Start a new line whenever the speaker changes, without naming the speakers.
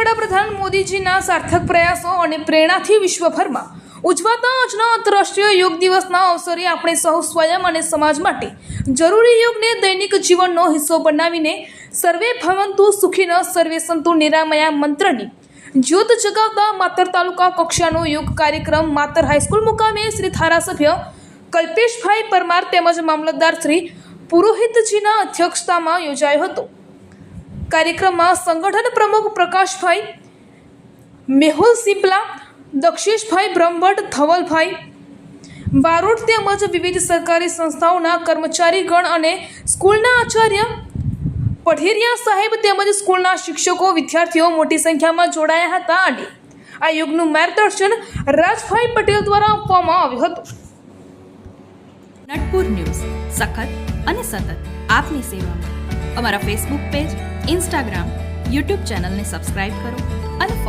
મોદીજીના સાર્થક પ્રયાસો અને પ્રેરણાથી વિશ્વભરમાં ઉજવાતા આજના આંતરરાષ્ટ્રીય યોગ દિવસના અવસરે આપણે સૌ સ્વયં અને સમાજ માટે જરૂરી યોગને દૈનિક જીવનનો હિસ્સો બનાવીને સર્વે ભવંતુ સુખીન, સર્વે સંતુ નિરામયા મંત્રની જ્યોત જગાવતા માતર તાલુકા કક્ષાનો યોગ કાર્યક્રમ માતર હાઈસ્કૂલ મુકામે શ્રી ધારાસભ્ય કલ્પેશભાઈ પરમાર તેમજ મામલતદાર શ્રી પુરોહિતજીના અધ્યક્ષતામાં યોજાયો હતો. કાર્યક્રમમાં સંગઠન પ્રમુખ પ્રકાશભાઈ મેહુલ સિંપલા, દક્ષેશભાઈ બ્રહ્મભટ્ટ, ધવલભાઈ બારોટ તેમજ વિવિધ સરકારી સંસ્થાઓના કર્મચારીગણ અને સ્કૂલના આચાર્ય પઢેરિયા સાહેબ તેમજ સ્કૂલના શિક્ષકો, વિદ્યાર્થીઓ મોટી સંખ્યામાં જોડાયા હતા અને આ યોગનું માર્ગદર્શન રાજભાઈ પટેલ દ્વારા આપવામાં આવ્યું હતું.
નટપુર ન્યૂઝ, સખત અને સતત આપની સેવામાં. અમારા ફેસબુક પેજ ઇન્સ્ટાગ્રામ યુટ્યુબ ચેનલને સબસ્ક્રાઇબ કરો અને ફોલો